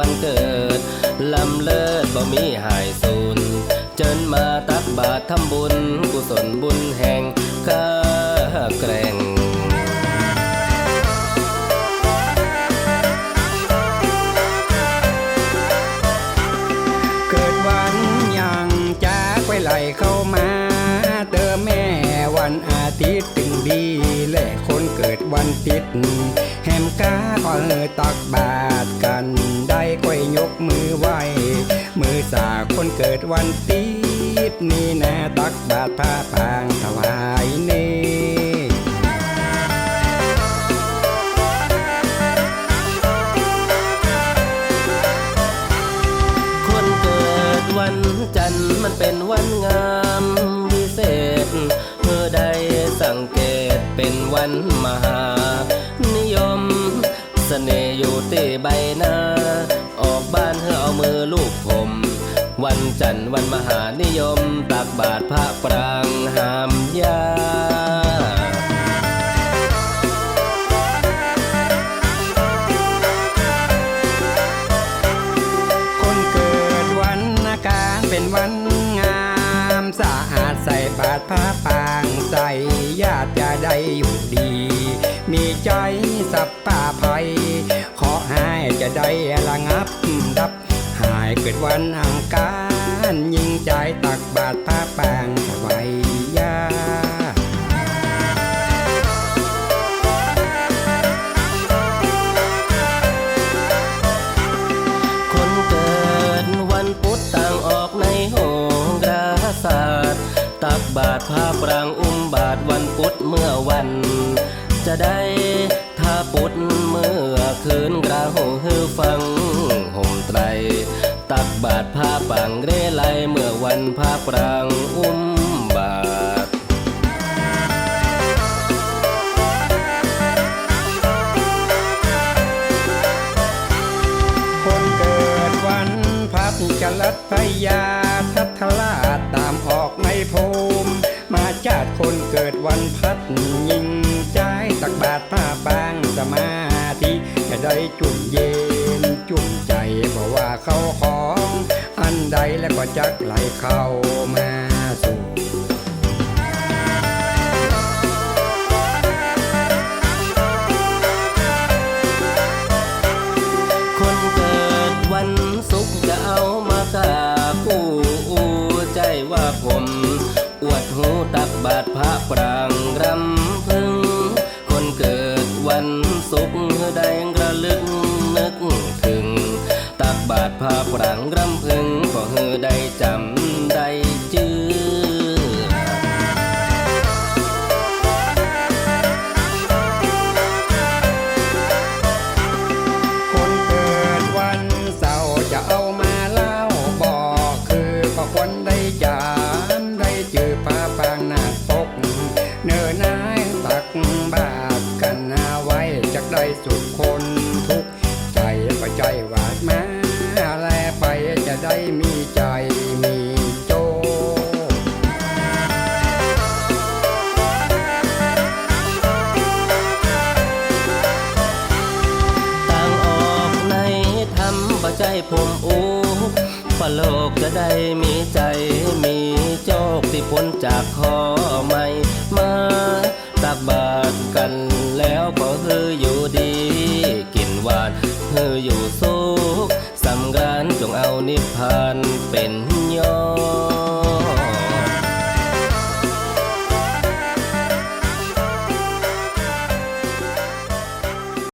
ลำเลิศป้อมีหายสูญเจิญมาตักบาตรทำบุญ กุศลบุญแห่งข้าแกร่งเกิดวันยังจากไปไหลเข้ามา เติมแม่วันอาทิตย์ถึงดี เกิดวันติดแฮมกาก็เออตักบาทกัน ได้ค่อยยกมือไหว มือสาคนเกิดวันติดนี่นะตักบาทผ้าปางถวายเนคน นวันมหา นิยมเสน่ห์อยู่ที่ใบหน้า ออกบ้านเพื่อเอามือลูกผม วันจันทร์วันมหานิยมตักบาทพระปรางหามยา สับป่าภัย ขอให้จะได้ระงับดับ หายเกิดวันอังคารยิ่งใจตักบาตรผ้าปางถวายาคนเกิดวันพุธต่างออกในโหราศาสตร์ตักบาตรพาปรางอุ้มบาทวันพุธเมื่อวัน จะได้ ถ้าปุดเมื่อคืนกระหงฮือฟังห่มไตร ตักบาตรพาปังเรไลเมื่อวันพาปรางอุ้มบาทคนเกิดวันพัดจรัสพยา ธิจะได้จุ่มเย็นจุ่มใจเพราะว่าเขาของ อันใดแล้วก็จักไหลเข้ามาสู่คนเกิดวันศุกร์จะเอามากราผู้อูใจว่าผม อวดหูตักบาทพระปรา ปรางรำพึงก็เฮือได้จำได้จื้อคนเกิดวันเสาร์จะเอามาเล่าบอกคือก็คนได้จามได้จือพาปางหน้าปก เนินนายตักบาทกันเอาไว้จักได้สุขคนทุกใจก็ใจหวา ผมอุกปโลกจะได้มีใจมีโจกที่พ้นจากข้อไม่มาตักบาตรกันแล้วก็คืออยู่ดี กินหวานคืออยู่สุขสำราญจงเอานิพพานเป็นยอด